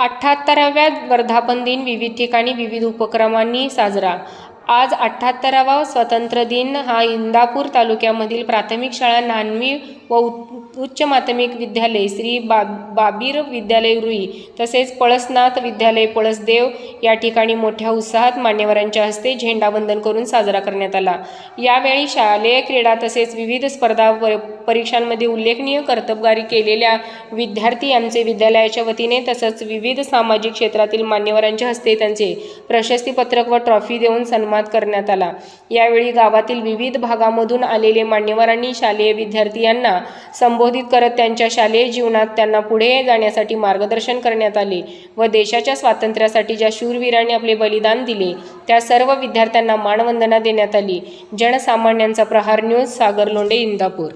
अठ्ठ्याहत्तराव्या वर्धापन दिन विविध ठिकाणी विविध उपक्रमांनी साजरा. आज अठ्ठ्याहत्तरावा स्वातंत्र्य दिन हा इंदापूर तालुक्यामधील प्राथमिक शाळा नानवी व उ- उच्च माध्यमिक विद्यालय श्री बा बाबीर विद्यालय रुई तसेच पळसनाथ विद्यालय पळसदेव या ठिकाणी मोठ्या उत्साहात मान्यवरांच्या हस्ते झेंडावंदन करून साजरा करण्यात आला. यावेळी शालेय क्रीडा तसेच विविध स्पर्धा परीक्षांमध्ये उल्लेखनीय कर्तबगारी केलेल्या विद्यार्थी आमचे विद्यालयाच्या वतीने तसंच विविध सामाजिक क्षेत्रातील मान्यवरांच्या हस्ते त्यांचे प्रशस्तीपत्रक व ट्रॉफी देऊन सन्मान करण्यात आला. यावेळी गावातील विविध भागामधून आलेले मान्यवरांनी शालेय विद्यार्थी यांना संबोधित करत त्यांच्या शालेय जीवनात त्यांना पुढे जाण्यासाठी मार्गदर्शन करण्यात आले व देशाच्या स्वातंत्र्यासाठी ज्या शूरवीरांनी आपले बलिदान दिले त्या सर्व विद्यार्थ्यांना मानवंदना देण्यात आली. जनसामान्यांचा प्रहार न्यूज सागर लोंडे इंदापूर.